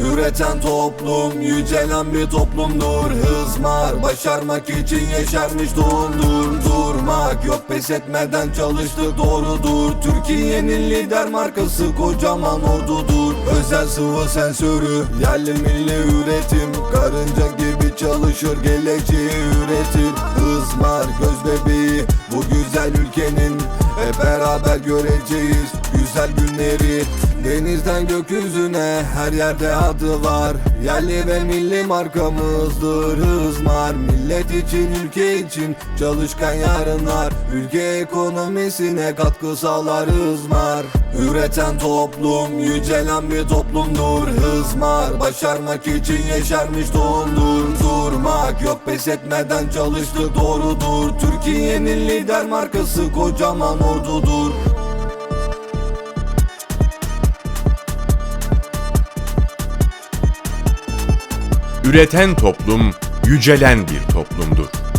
Üreten toplum yücelen bir toplumdur. Hızmar başarmak için yeşermiş doğumdur. Durmak yok pes etmeden çalıştık doğrudur. Türkiye'nin lider markası kocaman ordudur. Özel sıvı sensörü yerli milli üretim. Karınca gibi çalışır geleceği üretir. Hızmar göz bebeği bu güzel ülkenin Hep beraber göreceğiz güzel günleri Denizden gökyüzüne her yerde adı var. Yerli ve milli markamızdır Hızmar Millet için ülke için çalışkan yarınlar. Ülke ekonomisine katkı sağlar Hızmar Üreten toplum yücelen bir toplumdur. Hızmar Başarmak için yeşermiş doğumdur Durmak yok pes etmeden çalıştık doğrudur. Türkiye'nin lider markası kocaman ordudur Üreten toplum, yücelen bir toplumdur.